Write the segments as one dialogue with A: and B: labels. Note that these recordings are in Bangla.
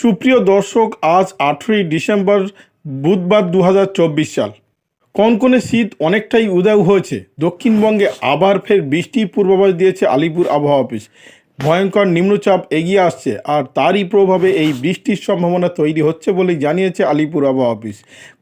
A: সুপ্রিয় দর্শক, আজ আঠেরোই ডিসেম্বর, বুধবার দু হাজার চব্বিশ সাল। কনকনে শীত অনেকটাই উদাউ হয়েছে। দক্ষিণবঙ্গে আবার ফের বৃষ্টি পূর্বাভাস দিয়েছে আলিপুর আবহাওয়া অফিস। ভয়ঙ্কর নিম্নচাপ এগিয়ে আসছে আর তারই প্রভাবে এই বৃষ্টির সম্ভাবনা তৈরি হচ্ছে বলেই জানিয়েছে আলিপুর আবহাওয়া অফিস।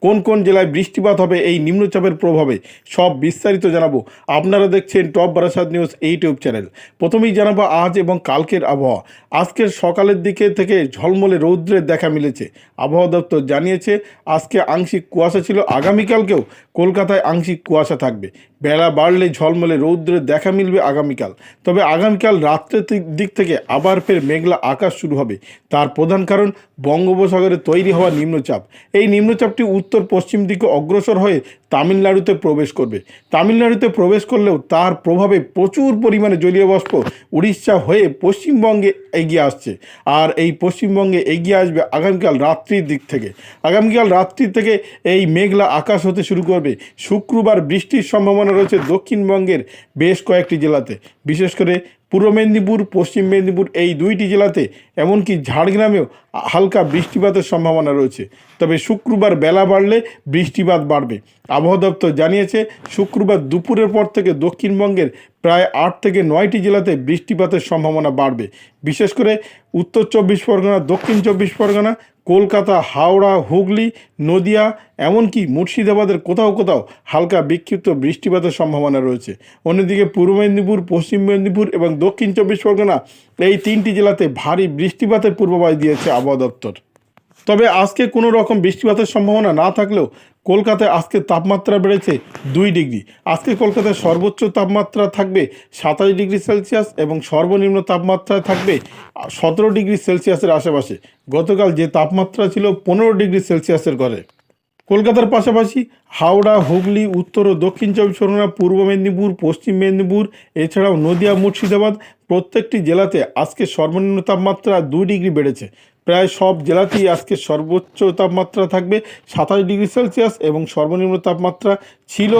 A: কোন কোন জেলায় বৃষ্টিপাত হবে, এই নিম্নচাপের প্রভাবে সব বিস্তারিত জানাব। আপনারা দেখছেন top Barasat news YouTube channel. প্রথমেই জানাব আজ এবং কালকের আবহাওয়া। আজকের সকালের দিকে থেকে ঝলমলে রৌদ্রের দেখা মিলেছে। আবহাওয়া দপ্তর জানিয়েছে, আজকে আংশিক কুয়াশা ছিল। আগামীকালকেও কলকাতায় আংশিক কুয়াশা থাকবে। বেলা বাড়লে ঝলমলে রৌদ্রের দেখা মিলবে আগামীকাল। তবে আগামীকাল রাত্রের দিক- থেকে আবার ফের মেঘলা আকাশ শুরু হবে। তার প্রধান কারণ, বঙ্গোপসাগরে তৈরি হওয়া নিম্নচাপ। এই নিম্নচাপটি উত্তর পশ্চিম দিকে অগ্রসর হয়ে তামিলনাড়ুতে প্রবেশ করবে। তামিলনাড়ুতে প্রবেশ করলেও তার প্রভাবে প্রচুর পরিমাণে জলীয় বাষ্প উড়িষ্যা হয়ে পশ্চিমবঙ্গে এগিয়ে আসছে। আর এই পশ্চিমবঙ্গে এগিয়ে আসবে আগামীকাল রাত্রির দিক থেকে। আগামীকাল রাত্রি থেকে এই মেঘলা আকাশ হতে শুরু করবে। শুক্রবার বৃষ্টির সম্ভাবনা রয়েছে দক্ষিণবঙ্গের বেশ কয়েকটি জেলাতে। বিশেষ করে পূর্ব মেদিনীপুর, পশ্চিম মেদিনীপুর এই দুইটি জেলাতে, এমনকি ঝাড়গ্রামেও হালকা বৃষ্টিপাতের সম্ভাবনা রয়েছে। তবে শুক্রবার বেলা বাড়লে বৃষ্টিপাত বাড়বে। আবহাওয়া দপ্তর জানিয়েছে, শুক্রবার দুপুরের পর থেকে দক্ষিণবঙ্গের প্রায় আট থেকে নয়টি জেলাতে বৃষ্টিপাতের সম্ভাবনা বাড়বে। বিশেষ করে উত্তর চব্বিশ পরগনা, দক্ষিণ চব্বিশ পরগনা, কলকাতা, হাওড়া, হুগলি, নদিয়া, এমনকি মুর্শিদাবাদের কোথাও কোথাও হালকা বিক্ষিপ্ত বৃষ্টিপাতের সম্ভাবনা রয়েছে। অন্যদিকে পূর্ব মেদিনীপুর, পশ্চিম মেদিনীপুর এবং দক্ষিণ চব্বিশ পরগনা এই তিনটি জেলাতে ভারী বৃষ্টিপাতের পূর্বাভাস দিয়েছে আবহাওয়া দপ্তর। তবে আজকে কোনো রকম বৃষ্টিপাতের সম্ভাবনা না থাকলেও কলকাতায় আজকে তাপমাত্রা বেড়েছে দুই ডিগ্রি। আজকে কলকাতায় সর্বোচ্চ তাপমাত্রা থাকবে সাতাশ ডিগ্রি সেলসিয়াস এবং সর্বনিম্ন তাপমাত্রা থাকবে সতেরো ডিগ্রি সেলসিয়াসের আশেপাশে। গতকাল যে তাপমাত্রা ছিল পনেরো ডিগ্রি সেলসিয়াসের ঘরে। কলকাতার পাশাপাশি হাওড়া, হুগলি, উত্তর ও দক্ষিণ চব্বিশ পরগনা, পূর্ব মেদিনীপুর, পশ্চিম মেদিনীপুর, এছাড়াও নদিয়া, মুর্শিদাবাদ প্রত্যেকটি জেলাতে আজকে সর্বনিম্ন তাপমাত্রা দুই ডিগ্রি বেড়েছে। প্রায় সব জেলাতেই আজকে সর্বোচ্চ তাপমাত্রা থাকবে সাতাশ ডিগ্রি সেলসিয়াস এবং সর্বনিম্ন তাপমাত্রা ছিল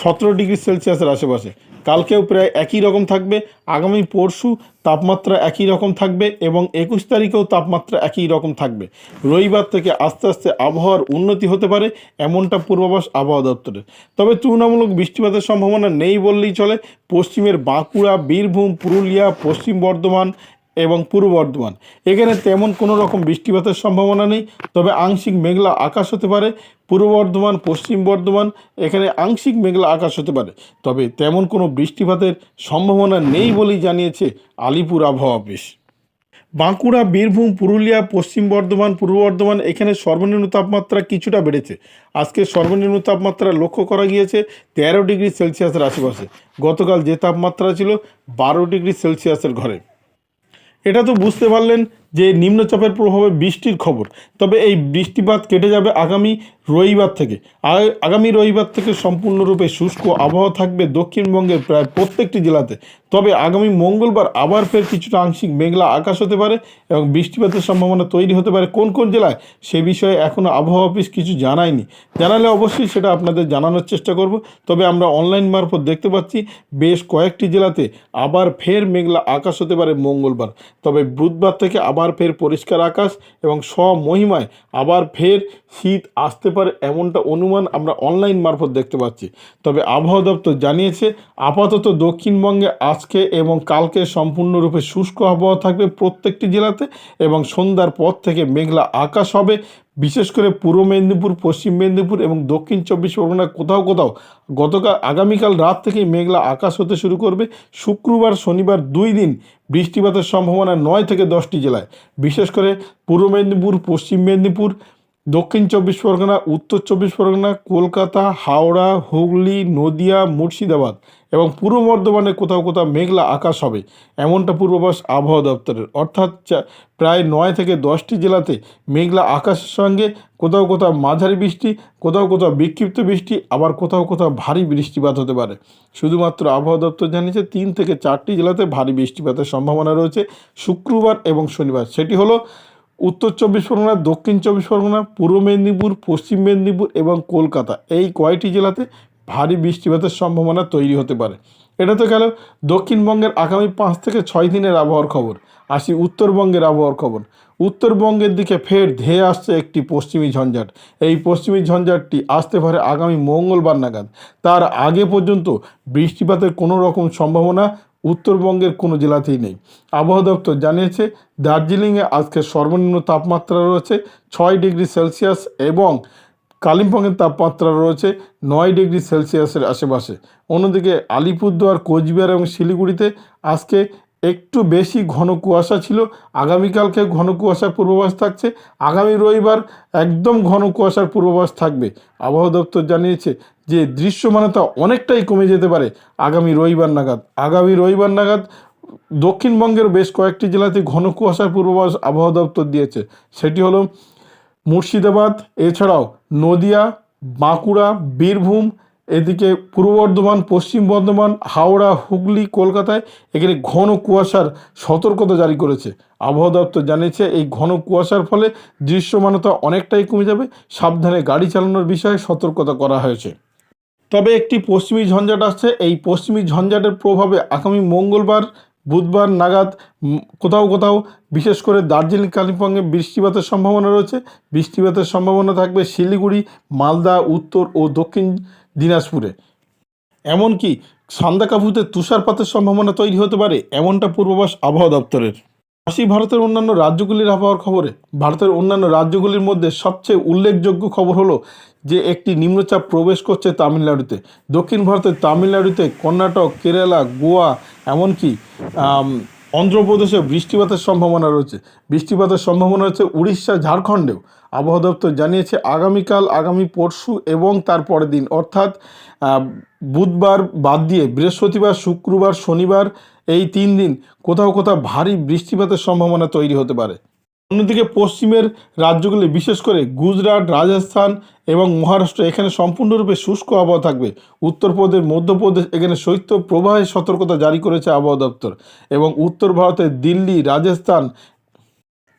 A: সতেরো ডিগ্রি সেলসিয়াসের আশেপাশে। কালকেও প্রায় একই রকম থাকবে। আগামী পরশু তাপমাত্রা একই রকম থাকবে এবং একুশ তারিখেও তাপমাত্রা একই রকম থাকবে। রবিবার থেকে আস্তে আস্তে আবহাওয়ার উন্নতি হতে পারে এমনটা পূর্বাভাস আবহাওয়া দপ্তরের। তবে তুলনামূলক বৃষ্টিপাতের সম্ভাবনা নেই বললেই চলে। পশ্চিমের বাঁকুড়া, বীরভূম, পুরুলিয়া, পশ্চিম বর্ধমান এবং পূর্ব বর্ধমান। এখানে তেমন কোনো রকম বৃষ্টিপাতের সম্ভাবনা নেই, তবে আংশিক মেঘলা আকাশ হতে পারে। পূর্ব বর্ধমান, পশ্চিম বর্ধমান, এখানে আংশিক মেঘলা আকাশ হতে পারে। তবে তেমন কোনো বৃষ্টিপাতের সম্ভাবনা নেই বলেই জানিয়েছে আলিপুর আবহাওয়া অফিস। বাঁকুড়া, বীরভূম, পুরুলিয়া, পশ্চিম বর্ধমান, পূর্ব বর্ধমান, এখানে সর্বনিম্ন তাপমাত্রা কিছুটা বেড়েছে। আজকে সর্বনিম্ন তাপমাত্রা লক্ষ্য করা গিয়েছে তেরো ডিগ্রি সেলসিয়াসের আশেপাশে। গতকাল যে তাপমাত্রা ছিল বারো ডিগ্রি সেলসিয়াসের ঘরে। এটা তো বুঝতে পারলেন যে নিম্নচাপের প্রভাবে বৃষ্টির খবর। তবে এই বৃষ্টিপাত কেটে যাবে আগামী রবিবার থেকে। আগামী রবিবার থেকে সম্পূর্ণরূপে শুষ্ক আবহাওয়া থাকবে দক্ষিণবঙ্গের প্রায় প্রত্যেকটি জেলাতে। তবে আগামী মঙ্গলবার আবার ফের কিছুটা আংশিক মেঘলা আকাশ হতে পারে এবং বৃষ্টিপাতের সম্ভাবনা তৈরি হতে পারে। কোন কোন জেলায়? সে বিষয়ে এখনও আবহাওয়া অফিস কিছু জানায়নি। জানালে অবশ্যই সেটা আপনাদের জানানোর চেষ্টা করব। তবে আমরা অনলাইন মারফত দেখতে পাচ্ছি, বেশ কয়েকটি জেলাতে আবার ফের মেঘলা আকাশ হতে পারে মঙ্গলবার। তবে বুধবার থেকে আবার ফের পরিষ্কার আকাশ এবং স্বমহিমায় আবার ফের শীত আসতে পারে এমনটা অনুমান আমরা অনলাইন মারফত দেখতে পাচ্ছি। তবে আবহাওয়া দপ্তর জানিয়েছে, আপাতত দক্ষিণবঙ্গে আজকে এবং কালকে সম্পূর্ণরূপে শুষ্ক আবহাওয়া থাকবে প্রত্যেকটি জেলাতে এবং সন্ধ্যার পর থেকে মেঘলা আকাশ হবে। বিশেষ করে পূর্ব মেদিনীপুর, পশ্চিম মেদিনীপুর এবং দক্ষিণ চব্বিশ পরগনায় কোথাও কোথাও গতকাল আগামীকাল রাত থেকে মেঘলা আকাশ হতে শুরু করবে। শুক্রবার, শনিবার দুই দিন বৃষ্টিপাতের সম্ভাবনা নয় থেকে দশটি জেলায়। বিশেষ করে পূর্ব মেদিনীপুর, পশ্চিম মেদিনীপুর দক্ষিণ চব্বিশ পরগনা, উত্তর চব্বিশ পরগনা, কলকাতা, হাওড়া, হুগলি, নদিয়া, মুর্শিদাবাদ এবং পূর্ব বর্ধমানে কোথাও কোথাও মেঘলা আকাশ হবে। এমনটা পূর্বাভাস আবহাওয়া দপ্তরের। অর্থাৎ প্রায় নয় থেকে দশটি জেলাতে মেঘলা আকাশের সঙ্গে কোথাও কোথাও মাঝারি বৃষ্টি, কোথাও কোথাও বিক্ষিপ্ত বৃষ্টি, আবার কোথাও কোথাও ভারী বৃষ্টিপাত হতে পারে। শুধুমাত্র আবহাওয়া দপ্তর জানিয়েছে, তিন থেকে চারটি জেলাতে ভারী বৃষ্টিপাতের সম্ভাবনা রয়েছে শুক্রবার এবং শনিবার। সেটি হলো উত্তর চব্বিশ পরগনা, দক্ষিণ চব্বিশ পরগনা, পূর্ব মেদিনীপুর, পশ্চিম মেদিনীপুর এবং কলকাতা। এই কয়টি জেলাতে ভারী বৃষ্টিপাতের সম্ভাবনা তৈরি হতে পারে। এটা তো গেল দক্ষিণবঙ্গের আগামী পাঁচ থেকে ছয় দিনের আবহাওয়ার খবর। আসি উত্তরবঙ্গের আবহাওয়ার খবর। উত্তরবঙ্গের দিকে ফের ধেয়ে আসছে একটি পশ্চিমী ঝঞ্ঝাট। এই পশ্চিমী ঝঞ্ঝাটটি আসতে পারে আগামী মঙ্গলবার নাগাদ। তার আগে পর্যন্ত বৃষ্টিপাতের কোনো রকম সম্ভাবনা উত্তরবঙ্গের কোনো জেলাতেই নেই। আবহাওয়া দপ্তর জানিয়েছে, দার্জিলিংয়ে আজকে সর্বনিম্ন তাপমাত্রা রয়েছে ছয় ডিগ্রি সেলসিয়াস এবং কালিম্পংয়ের তাপমাত্রা রয়েছে নয় ডিগ্রি সেলসিয়াসের আশেপাশে। অন্যদিকে আলিপুরদুয়ার, কোচবিহার এবং শিলিগুড়িতে আজকে একটু বেশি ঘন কুয়াশা ছিল। আগামীকালকে ঘন কুয়াশার পূর্বাভাস থাকছে। আগামী রবিবার একদম ঘন কুয়াশার পূর্বাভাস থাকবে। আবহাওয়া দপ্তর জানিয়েছে যে দৃশ্যমানতা অনেকটাই কমে যেতে পারে আগামী রবিবার নাগাদ। আগামী রবিবার নাগাদ দক্ষিণবঙ্গের বেশ কয়েকটি জেলাতে ঘন কুয়াশার পূর্বাভাস আবহাওয়া দপ্তর দিয়েছে। সেটি হলো মুর্শিদাবাদ, এছাড়াও নদিয়া, বাঁকুড়া, বীরভূম, এদিকে পূর্ব বর্ধমান, পশ্চিম বর্ধমান, হাওড়া, হুগলি, কলকাতায় এখানে ঘন কুয়াশার সতর্কতা জারি করেছে। আবহাওয়া দপ্তর জানিয়েছে এই ঘন কুয়াশার ফলে দৃশ্যমানতা অনেকটাই কমে যাবে। সাবধানে গাড়ি চালানোর বিষয়ে সতর্কতা করা হয়েছে। তবে একটি পশ্চিমী ঝঞ্ঝাট আসছে। এই পশ্চিমী ঝঞ্ঝাটের প্রভাবে আগামী মঙ্গলবার, বুধবার নাগাদ কোথাও কোথাও, বিশেষ করে দার্জিলিং, কালিম্পংয়ে বৃষ্টিপাতের সম্ভাবনা রয়েছে। বৃষ্টিপাতের সম্ভাবনা থাকবে শিলিগুড়ি, মালদা, উত্তর ও দক্ষিণ দিনাজপুরে। এমনকি সান্দাকাফুতে তুষারপাতের সম্ভাবনা তৈরি হতে পারে, এমনটা পূর্বাভাস আবহাওয়া দপ্তরের। আসি ভারতের অন্যান্য রাজ্যগুলির আবহাওয়ার খবরে, ভারতের অন্যান্য রাজ্যগুলির মধ্যে সবচেয়ে উল্লেখযোগ্য খবর হলো যে একটি নিম্নচাপ প্রবেশ করছে তামিলনাড়ুতে। দক্ষিণ ভারতের তামিলনাড়ুতে কর্ণাটক, কেরালা, গোয়া, এমনকি অন্ধ্রপ্রদেশে বৃষ্টিপাতের সম্ভাবনা রয়েছে। বৃষ্টিপাতের সম্ভাবনা রয়েছে উড়িষ্যা, ঝাড়খণ্ডেও। আবহাওয়া দপ্তর জানিয়েছে, আগামীকাল, আগামী পরশু এবং তার পরের দিন, অর্থাৎ বুধবার বাদ দিয়ে বৃহস্পতিবার, শুক্রবার, শনিবার এই তিন দিন কোথাও কোথাও ভারী বৃষ্টিপাতের সম্ভাবনা তৈরি হতে পারে। অন্যদিকে পশ্চিমের রাজ্যগুলি, বিশেষ করে গুজরাট, রাজস্থান এবং মহারাষ্ট্র, এখানে সম্পূর্ণরূপে শুষ্ক আবহাওয়া থাকবে। উত্তরপ্রদেশ, মধ্যপ্রদেশ, এখানে শৈত্য প্রবাহের সতর্কতা জারি করেছে আবহাওয়া দপ্তর এবং উত্তর ভারতের দিল্লি, রাজস্থান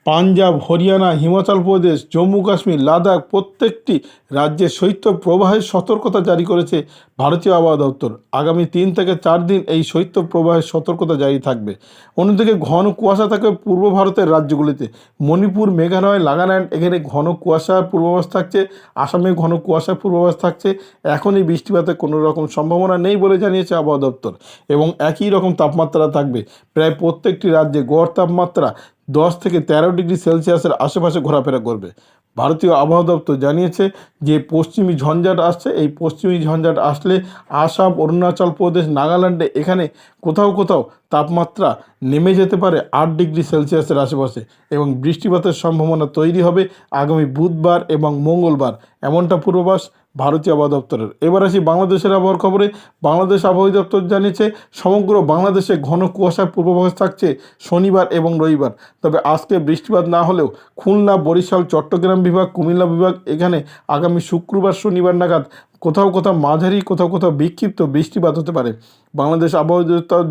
A: পাঞ্জাব, হরিয়ানা, হিমাচল প্রদেশ, জম্মু, কাশ্মীর, লাদাখ প্রত্যেকটি রাজ্যে শৈত্য প্রবাহের সতর্কতা জারি করেছে ভারতীয় আবহাওয়া দপ্তর। আগামী তিন থেকে চার দিন এই শৈত্য প্রবাহের সতর্কতা জারি থাকবে। অন্যদিকে ঘন কুয়াশা থাকবে পূর্ব ভারতের রাজ্যগুলিতে। মণিপুর, মেঘালয়, নাগাল্যান্ড, এখানে ঘন কুয়াশার পূর্বাভাস থাকছে। আসামে ঘন কুয়াশার পূর্বাভাস থাকছে। এখনই বৃষ্টিপাতের কোনো রকম সম্ভাবনা নেই বলে জানিয়েছে আবহাওয়া দপ্তর। এবং একই রকম তাপমাত্রা থাকবে। প্রায় প্রত্যেকটি রাজ্যে গড় তাপমাত্রা দশ থেকে তেরো ডিগ্রি সেলসিয়াসের আশেপাশে ঘোরাফেরা করবে। ভারতীয় আবহাওয়া দপ্তর জানিয়েছে যে, পশ্চিমী ঝঞ্ঝাট আসছে। এই পশ্চিমী ঝঞ্ঝাট আসলে আসাম, অরুণাচল প্রদেশ, নাগাল্যান্ডে এখানে কোথাও কোথাও তাপমাত্রা নেমে যেতে পারে আট ডিগ্রি সেলসিয়াসের আশেপাশে এবং বৃষ্টিপাতের সম্ভাবনা তৈরি হবে আগামী বুধবার এবং মঙ্গলবার। এমনটা পূর্বাভাস ভারতীয় আবহাওয়া দপ্তরের। এবার আসি বাংলাদেশের আবহাওয়ার খবরে। বাংলাদেশ আবহাওয়া দপ্তর জানিয়েছে, সমগ্র বাংলাদেশে ঘন কুয়াশার পূর্বাভাস থাকছে শনিবার এবং রবিবার। তবে আজকে বৃষ্টিপাত না হলেও খুলনা, বরিশাল, চট্টগ্রাম বিভাগ, কুমিল্লা বিভাগ এখানে আগামী শুক্রবার, শনিবার নাগাদ কোথাও কোথাও মাঝারি, কোথাও কোথাও বিক্ষিপ্ত বৃষ্টিপাত হতে পারে। বাংলাদেশ আবহাওয়া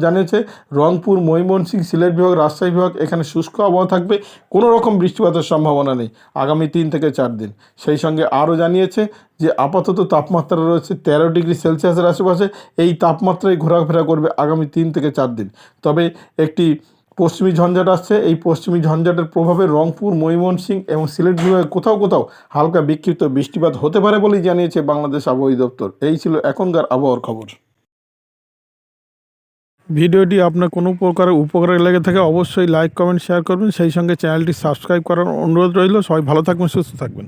A: জানিয়েছে, রংপুর, ময়মনসিংহ, সিলেট বিভাগ, রাজশাহী বিভাগ এখানে শুষ্ক আবহাওয়া থাকবে, কোনো রকম বৃষ্টিপাতের সম্ভাবনা নেই। আগামী তিন থেকে চার দিন। সেই সঙ্গে আরও জানিয়েছে যে, আপাতত তাপমাত্রা রয়েছে তেরো ডিগ্রি সেলসিয়াসের আশেপাশে। এই তাপমাত্রায় ঘোরাফেরা করবে আগামী তিন থেকে চার দিন। তবে একটি পশ্চিমী ঝঞ্ঝাট আসছে। এই পশ্চিমী ঝঞ্ঝাটের প্রভাবে রংপুর, ময়মনসিংহ এবং সিলেট বিভাগে কোথাও কোথাও হালকা বিক্ষিপ্ত বৃষ্টিপাত হতে পারে বলেই জানিয়েছে বাংলাদেশ আবহাওয়া দপ্তর এই ছিল এখনকার আবহাওয়ার খবর। ভিডিওটি আপনার কোনো প্রকার উপকারে লেগে থাকে অবশ্যই লাইক, কমেন্ট, শেয়ার করবেন। সেই সঙ্গে চ্যানেলটি সাবস্ক্রাইব করার অনুরোধ রইল। সবাই ভালো থাকবেন, সুস্থ থাকবেন।